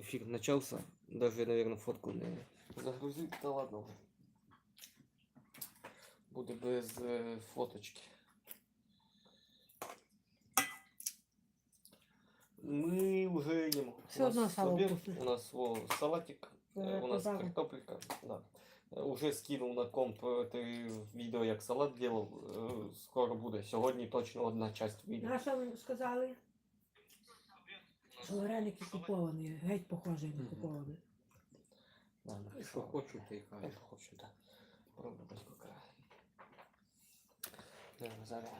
Эфир начался? Даже, наверное, фотку не загрузив, та ладно. Буде без е, фоточки. Ми вже їмо. Все У нас одно обід. У нас о, салатик, Е, у нас подарок. картопелька. Да. Уже скинув на комп е, ти відео, як салат делав. Е, Скоро буде. Сьогодні точно одна часть відео. А що ви сказали? Що вареники куповані, геть похожі на Мгм. куповані. Ладно, Що пішов. хочу, ти й Я кажеш. хочу, так. Правда, батько каже. Давай, зараз.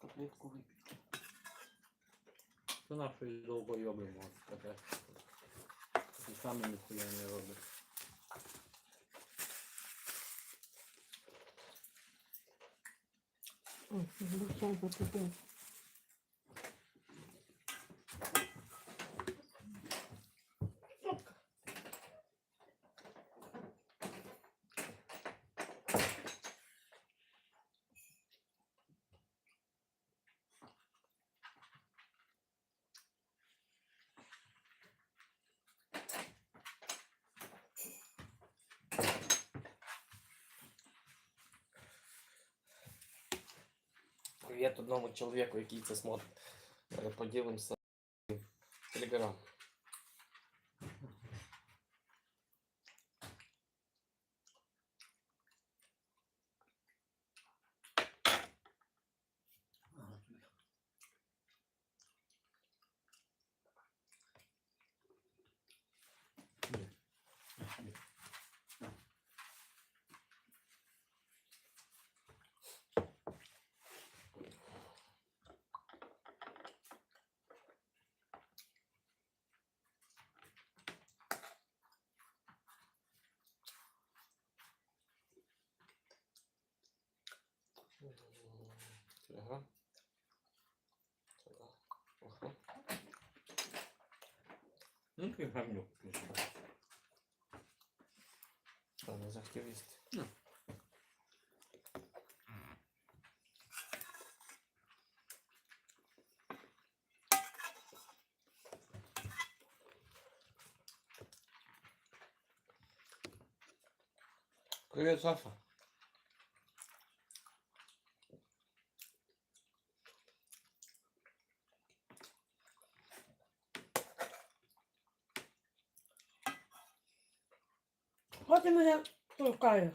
Котлетку випічу. Це нашої довбойоби можна сказати. І саме ніхуя не робить. Ой, звичайно, потупив. Привіт одному чоловіку, який це смотрить. Е, Поділимося в Телеграм. Телеграм. Ага. Ну ти пішов. Та не захотів їсти. Ну. Привіт, Саша. ти мене толкаєш.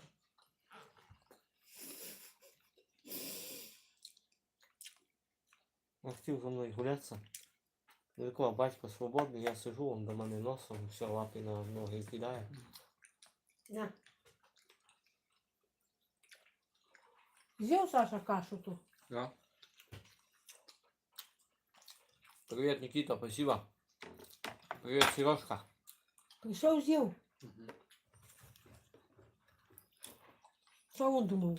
Он хотів за мною гулятися. Великого батько свободний, я сижу, он до мене носом, все лапи на ноги кидає. На. З'їв Саша кашу ту. Да? Привет, Никита, спасибо. Привет, Сережка. Прийшов з'їв. Угу. Що він думав?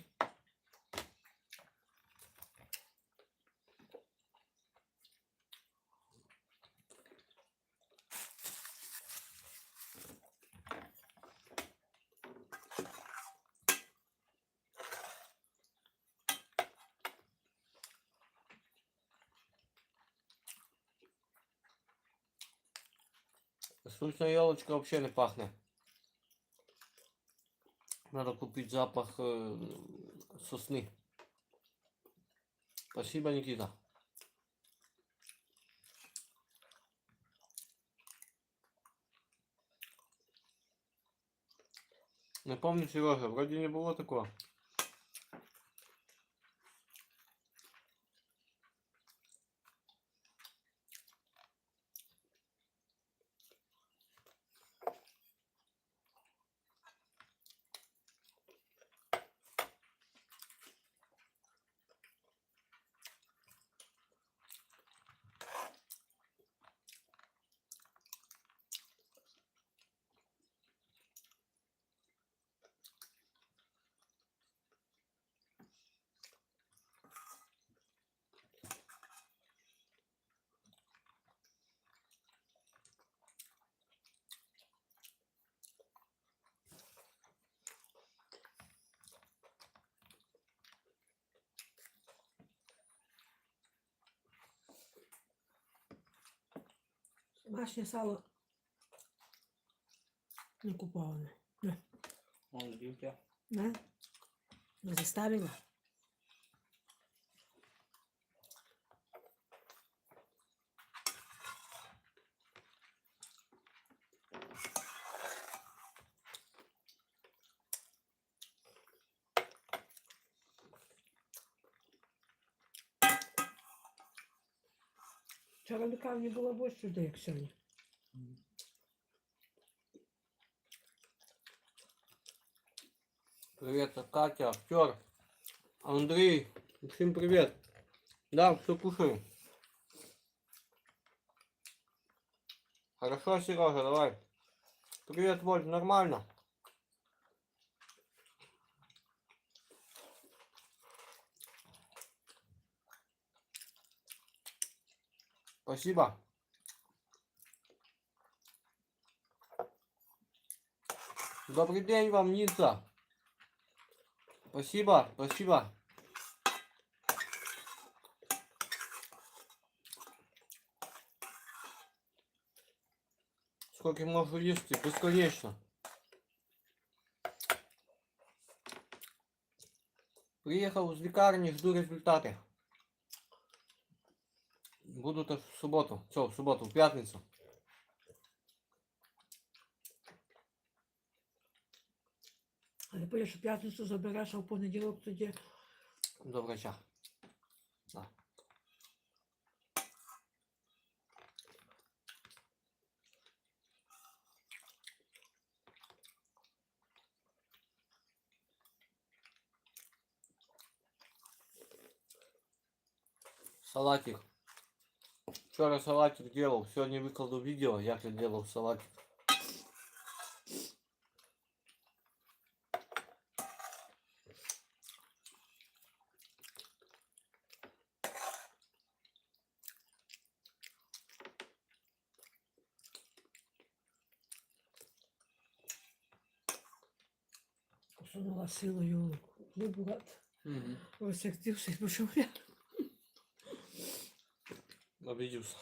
Штучная елочка вообще не пахнет. Надо купить запах э, сосны. Спасибо, Никита. Не помню, Сережа, вроде не было такого. Домашнє сало не куповане. Не, Он дівча. не? Не заставила. Вчора в лікарні було більше людей, як сьогодні. Привет, это Катя, актер. Андрей, всем привет. Да, все кушаю. Хорошо, Сережа, давай. Привет, Воль, нормально? Спасибо. Добрый день вам, Ницца. Спасибо, спасибо. Сколько можно есть, бесконечно. Приехал из лекарни, жду результаты. Будут аж в субботу. Все, в субботу, в пятницу. Але потім що п'ятницю забереш, а в понеділок тоді До врача. Да. Салатик. Вчера салатик делал, сегодня выкладу видео, як я делал салатик. посунула силою вибугати. Розсягтився і пішов я. Обиделся.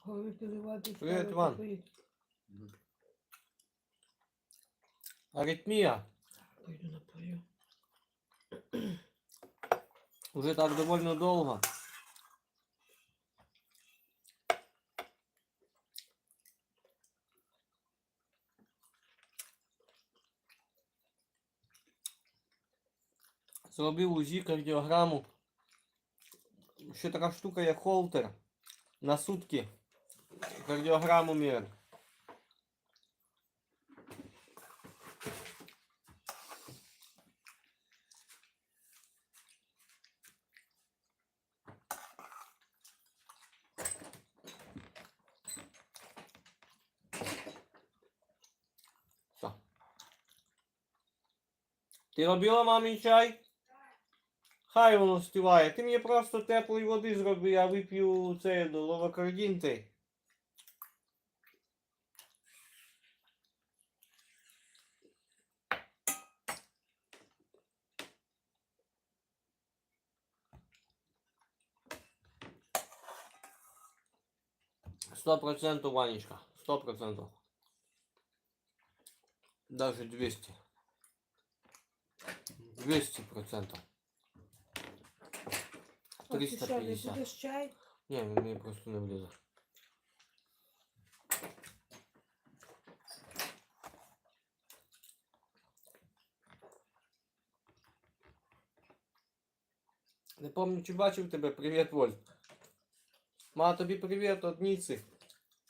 Говорити ливати. Привіт, Іван. Аритмия. Пойду напою. Уже так довольно долго. Зробив УЗІ кардіограму. Ще така штука є холтер. На сутки. Кардіограму. Все. Ти робила мамі чай? Хай воно співає. Ти мені просто теплої води зроби, я вип'ю це до ловокардінти. Сто процентов, Ванечка. Сто процентов. Даже 200. 200 процентов. А ти що, не 350. будеш чай? Не, мені просто не влізе. Не помню, чи бачив тебе. Привіт, Воль. Ма, тобі привіт від Ніці.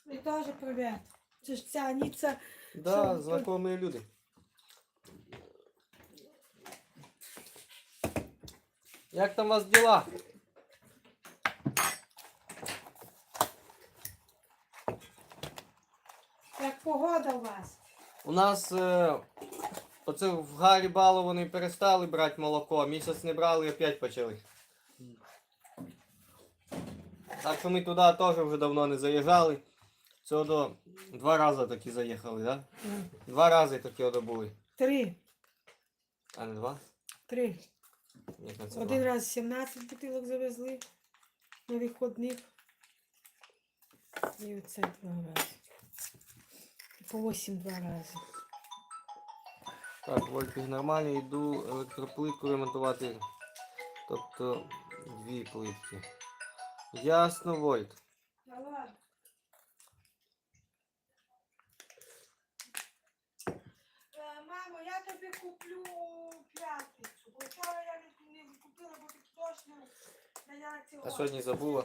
І теж привіт. Це ж ця Ніця. Да, Що, знайомі люди. Як там у вас діла? Як погода у вас? У нас е, оце в Гарі Бало вони перестали брати молоко, місяць не брали і опять почали. Так що ми туди теж вже давно не заїжджали. Це до два рази такі заїхали, да? Два рази такі одо були. Три. А не два? Три. Це Один раз 17 бутилок завезли на виходних. І оце два рази. По 8 два рази. Так, вольтик нормальний, йду електроплитку ремонтувати. Тобто дві плитки. Ясно, Вольт. Е, Мамо, я тобі куплю п'ятницю, бо вчора я не, купила, бо точно А сьогодні забула.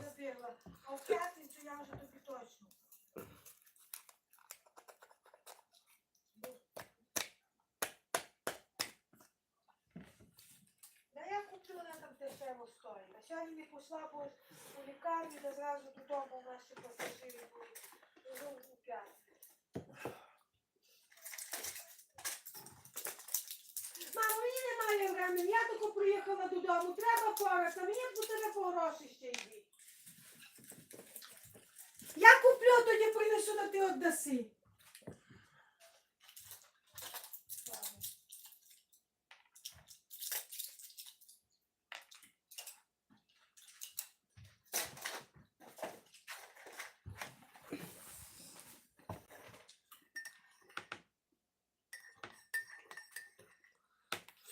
А в п'ятницю я вже тобі точно. Да я куплю, вона там дешево стоїть. А сьогодні не пішла, бо у лікарню, де зразу додому ще пасажири були. У п'ятницю. Мамо, мені немає времени, я тільки приїхала додому, треба порати, а мені до тебе по гроші ще йди. Я куплю, тоді принесу, на ти віддаси.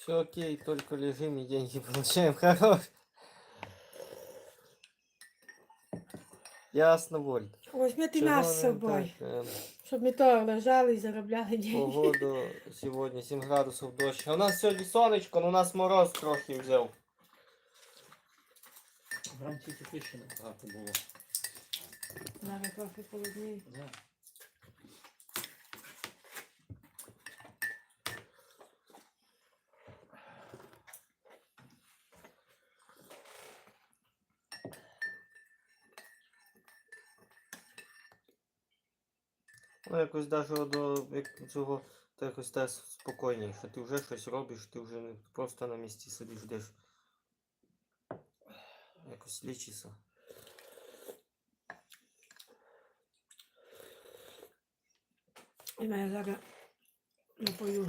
Все окей, только лежим и деньги получаем. Хорош. Ясно, Вольт. Возьми ти Чого нас з не собою, так, ем, щоб ми то лежали і заробляли деньги. Погоду сьогодні 7 градусів дощ. А у нас сьогодні сонечко, але у нас мороз трохи взяв. Вранці тепліше набагато було. Зараз трохи холодніє. Да. Ну якось даже до як цього то якось те спокійніше. Ти вже щось робиш, ти вже не просто на місці сидиш, ждеш. Якось лічишся. І мене зараз напою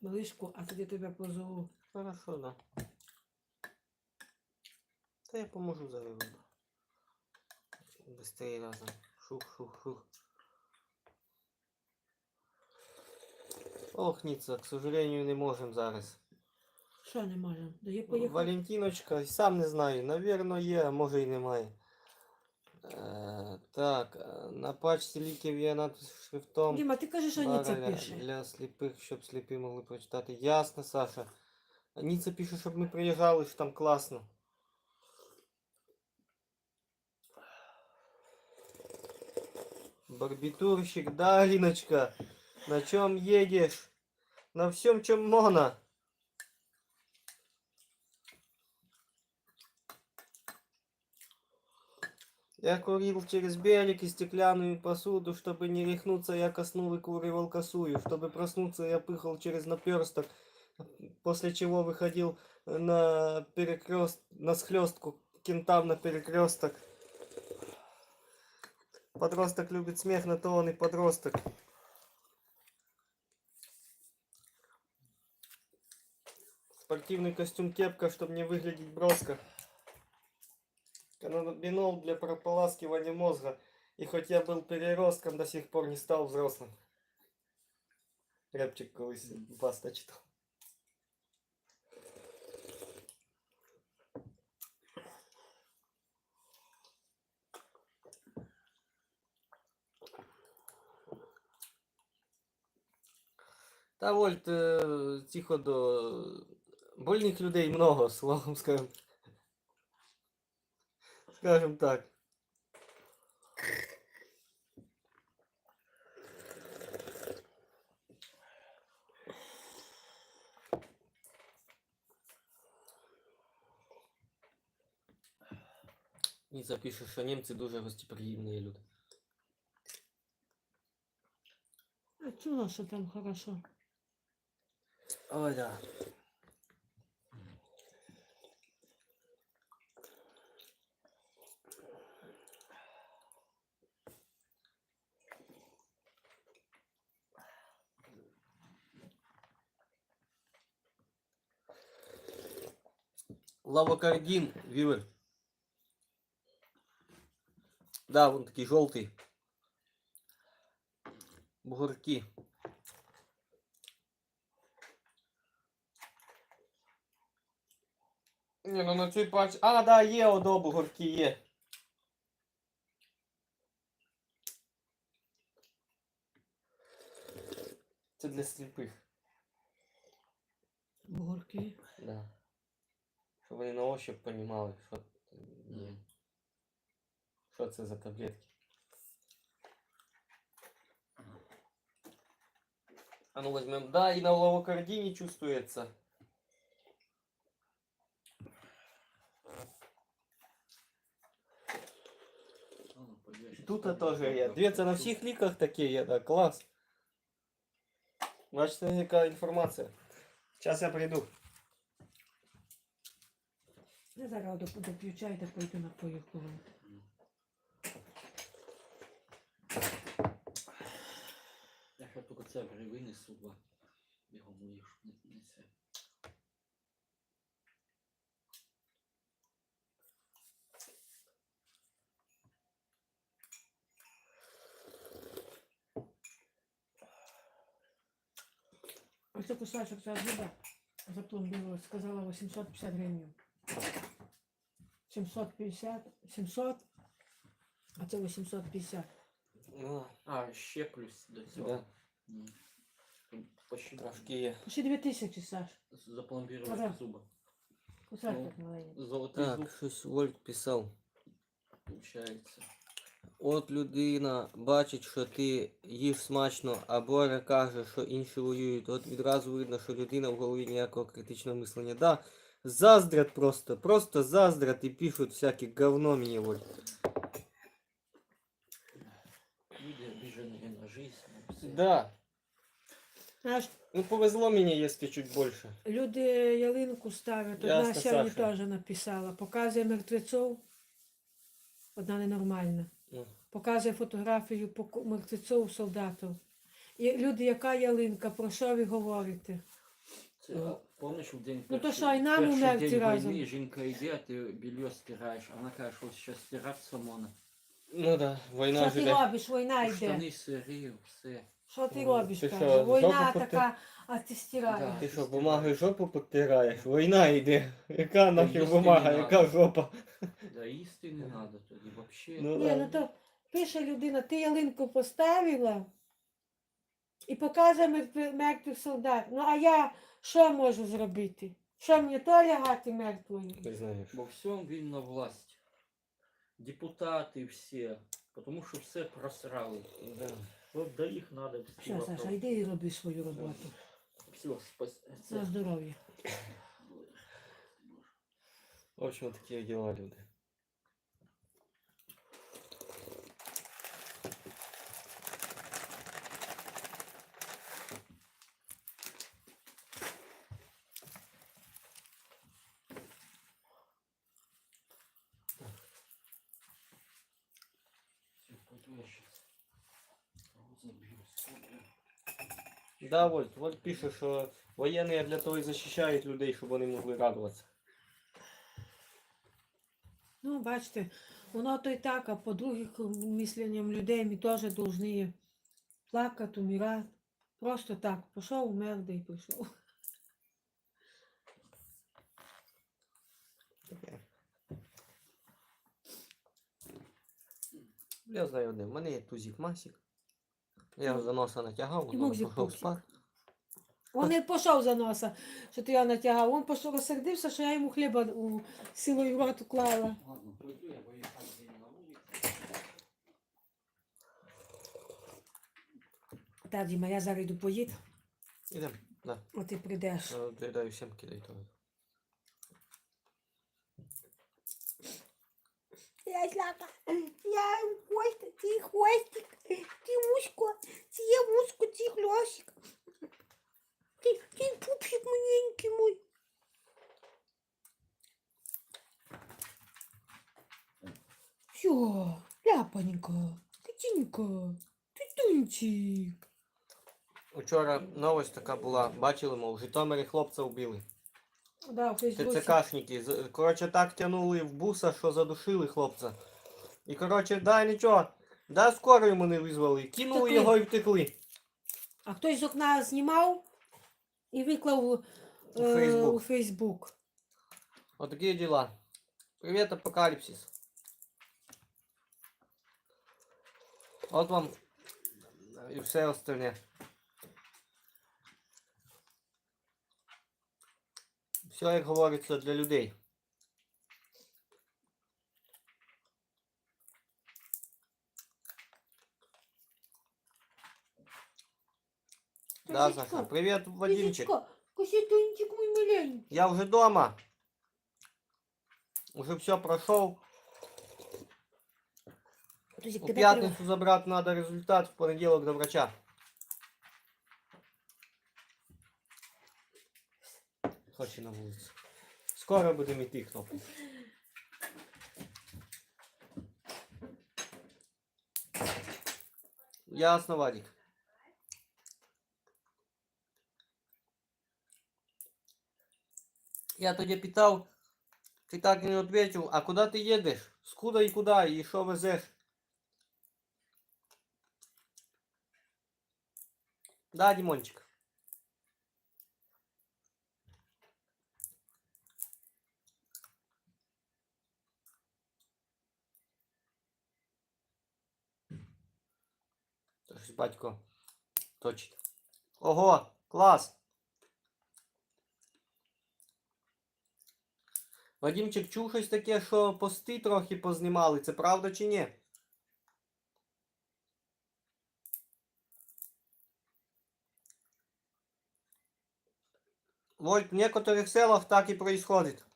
малишку, а тоді тебе позову. Хорошо, да. Та я поможу зараз. Быстрее разом. Шух-шух-шух. Ох, Ніца, к сожалению, не можем зараз. Що не можемо? Да я поїхав. Валентиночка, сам не знаю, навірно є, а може і немає. Е, так, е, на пачці ліків є надпис шрифтом. Діма, ти кажеш, що Ніця Бареля пише. Для сліпих, щоб сліпі могли прочитати. Ясно, Саша. А Ніця пише, щоб ми приїжджали, що там класно. Барбитурщик, да, Алиночка? На чем едешь? На всем, чем можно. Я курил через берег и стеклянную посуду, чтобы не рехнуться, я коснул и куривал косую. Чтобы проснуться, я пыхал через наперсток, после чего выходил на перекрест, на схлестку кентам на перекресток. Подросток любит смех, на то он и подросток. Спортивный костюм кепка, чтобы не выглядеть броско. Канабинол для прополаскивания мозга. И хоть я был переростком, до сих пор не стал взрослым. Репчик колись баста читал. Та Вольт, е, тихо до больних людей много, словом скажем. Скажем так. І запишу, що німці дуже гостеприємні люди. А чула, що там хорошо. Ой, да. Лавокардин, вивер. Да, вон такий желтый. Бугорки. Ні, ну на цій пач... А, да, є одо бугорки є. Це для сліпих. Бугорки. Да. Щоб вони на ощупь понімали, що, М. що це за таблетки. А ну возьмем. Да, и на лавокардине чувствуется. А, ну, пойдёшь, Тут сколько тоже є. там Дивіться, на тут. всіх ліках такі є, да, клас. Значить, це яка інформація. Зараз я прийду. Я зараз доп- доп'ю чай та пойду на поїхку. Я ще тільки це винесу, бо його моїх не несе. Ось цей кусочок ця риба запломбила, сказала 850 гривень. 750, 700, а це 850. Ну, А, ще плюс до цього. да, М. Почти трошки є. Ще 2000, Саш. запломбировать Ага. зуби. Ну. маленький. Золотий Так, зуб, щось Вольт писав. получається. От людина бачить, що ти їш смачно, а Боря каже, що інші воюють. От відразу видно, що людина в голові ніякого критичного мислення. Да, заздрят просто, просто заздрят і пишуть всяке говно мені вот. Люди обиженные на жизнь. на все. Да. Знаєш, Ну повезло мені, якщо чуть більше. люди ялинку ставлять. Одна Ясно, сьогодні Саша. теж написала. Показує мертвецов. Одна ненормальна. Ну. Показує фотографію поку- мертвецов солдатів. І люди, яка ялинка, про що ви говорите? Це, а, помниш, в день Ну, то що, і нам перший умерти день разом. війни жінка йде, а ти белье стираєш, а вона каже, що зараз стирати самона. Ну да, війна Що ти живе. робиш? Війна йде. Штани сирі, все. Що ти Ну, робиш? ти каже? що, Війна жопу поти- така, а ти стираєш. Да. Ти що, бумагою жопу потираєш? Війна йде. Яка нахер їсти бумага, не яка жопа? Да, їсти не треба тоді, взагалі. Ну, Ні, да. ну то пише людина, ти ялинку поставила і показує мертвих, мертвих солдат. Ну а я що можу зробити? Що мені то лягати мертвою? Знаєш. Во всьому вільна власть. Депутати всі. Тому що все просрали. Да. От до їх треба всі. Все, вопроси. Саша, йди і роби свою роботу. Все, спас... це- На здоров'я. В общем, такі діла люди. Да, Вольт, Вольт пише, що воєнні для того і захищають людей, щоб вони могли радуватися. Ну, бачите, воно то й так, а по других мисленням людей ми теж повинні плакати, умирати. Просто так. Пішов, умер, да й пішов. Я знаю одне, в мене є тузик Масік. Я за носа натягав, І він Мокзик пішов Пупсик. спати. Він не пішов за носа, що ти його натягав. Він пішов розсердився, що я йому хліба у силою в рот уклала. Так Діма, я зараз йду поїд, Ідем, да. а ти прийдеш. Е, Доїдаю всім кидай того. Я зляка, я хвостик, ти хвостик, ти вузько, ти є вузько, ти хльосик. Ти, ти пупсик маленький мой. Все, ляпанька, тетенька, тетунчик. Учора новость така була, бачили, мов, в Житомирі хлопця вбили. Да, в Фейсбуці. ТЦКшники. З- Коротше, так тянули в буса, що задушили хлопця. І коротше, да, нічого. Да, скоро йому не визвали. Кинули Втекли. його і втекли. А хтось з окна знімав і виклав У е, Фейсбук. у Фейсбук. Вот такие дела. Привет, апокалипсис. Вот вам і все остальне. Все, як говориться, для людей. Да, Косичко, Саша. Привет, Вадимчик. Косичко, Коситончик мой маленький. Я уже дома. Уже все прошел. Подожди, У когда пятницу забрать надо результат, в понедельник до врача. Хочу на вулицю. Скоро будемо йти, хлопці. Ясно, Вадик. Я тоді питав, ти так і не відповів, а куди ти їдеш? Скуда і куди, і що везеш? Да, Димончик. Щось батько точить. Ого, клас! Вадимчик, чув щось таке, що пости трохи познімали, це правда чи ні? Вот в некоторых селах так и происходит.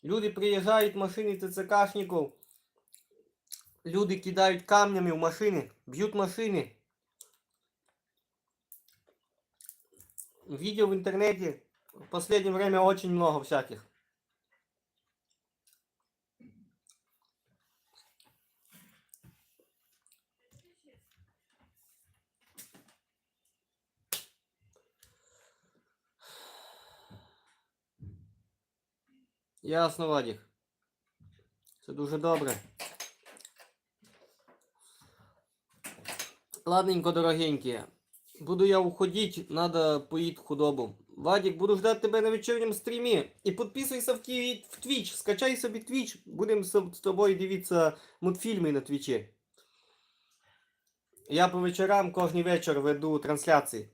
Люди приезжают, машины ТЦКшников, люди кидают камнями в машины, бьют машины. Видео в интернете в последнее время очень много всяких. Ясно, Вадик. Це дуже добре. Ладненько, дорогенькі. Буду я уходить, надо поїти худобу. Вадик, буду ждать тебе на вечірньому стрімі. І підписуйся в, Twitch, скачай собі Twitch, будемо з тобою дивитися мультфільми на Твічі. Я по вечорам кожен вечір веду трансляції.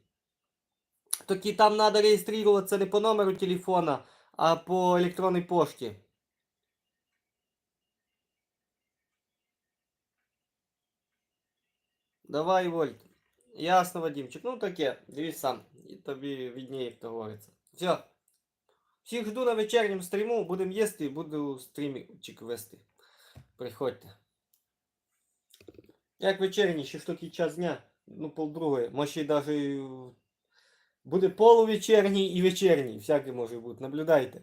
Тільки там треба реєструватися не по номеру телефона, а по електронній пошті. Давай, Вольт. Ясно, Вадимчик. Ну таке, дивись сам. І тобі відніє, як говориться. Все. Всіх жду на вечірньому стріму. Будемо їсти, буду стрімчик вести. Приходьте. Як вечірній, ще ж час дня. Ну, полдругої. Може, навіть буде полувечірній і вечірній. Всяке може бути. Наблюдайте.